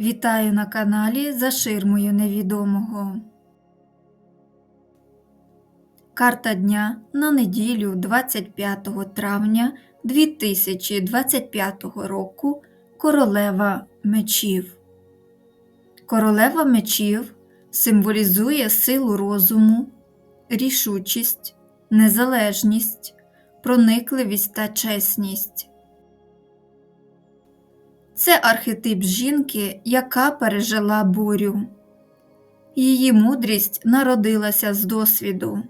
Вітаю на каналі За ширмою невідомого. Карта дня на неділю 25 травня 2025 року Королева мечів. Королева мечів символізує силу розуму, рішучість, незалежність, проникливість та чесність. Це архетип жінки, яка пережила бурю. Її мудрість народилася з досвіду,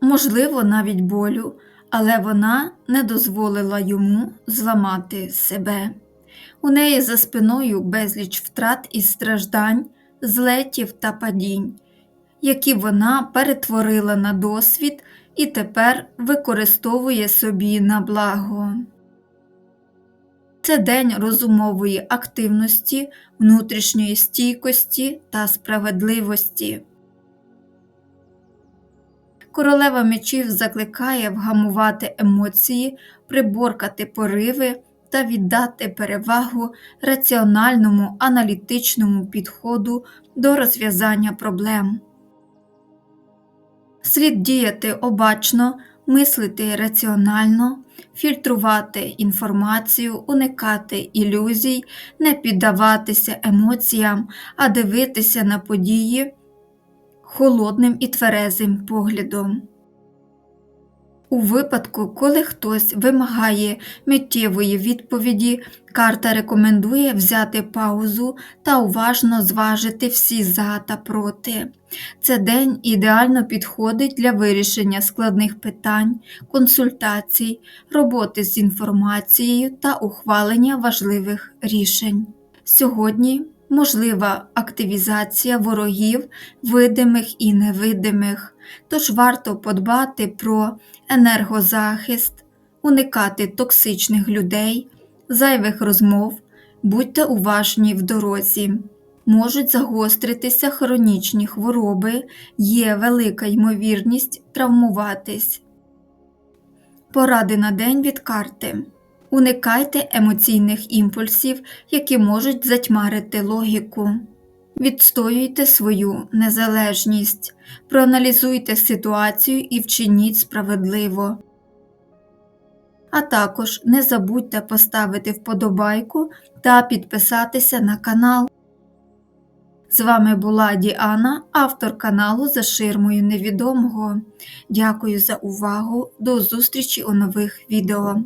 можливо, навіть болю, але вона не дозволила йому зламати себе. У неї за спиною безліч втрат і страждань, злетів та падінь, які вона перетворила на досвід і тепер використовує собі на благо. Це день розумової активності, внутрішньої стійкості та справедливості. Королева мечів закликає вгамувати емоції, приборкати пориви та віддати перевагу раціональному аналітичному підходу до розв'язання проблем. Слід діяти обачно, мислити раціонально, фільтрувати інформацію, уникати ілюзій, не піддаватися емоціям, а дивитися на події холодним і тверезим поглядом. У випадку, коли хтось вимагає миттєвої відповіді, карта рекомендує взяти паузу та уважно зважити всі за та проти. Це день ідеально підходить для вирішення складних питань, консультацій, роботи з інформацією та ухвалення важливих рішень. Сьогодні можлива активізація ворогів, видимих і невидимих, тож варто подбати про енергозахист, уникати токсичних людей, зайвих розмов, будьте уважні в дорозі. Можуть загостритися хронічні хвороби, є велика ймовірність травмуватись. Поради на день від карти. Уникайте емоційних імпульсів, які можуть затьмарити логіку. Відстоюйте свою незалежність, проаналізуйте ситуацію і вчиніть справедливо. А також не забудьте поставити вподобайку та підписатися на канал. З вами була Діана, автор каналу За ширмою невідомого. Дякую за увагу. До зустрічі у нових відео.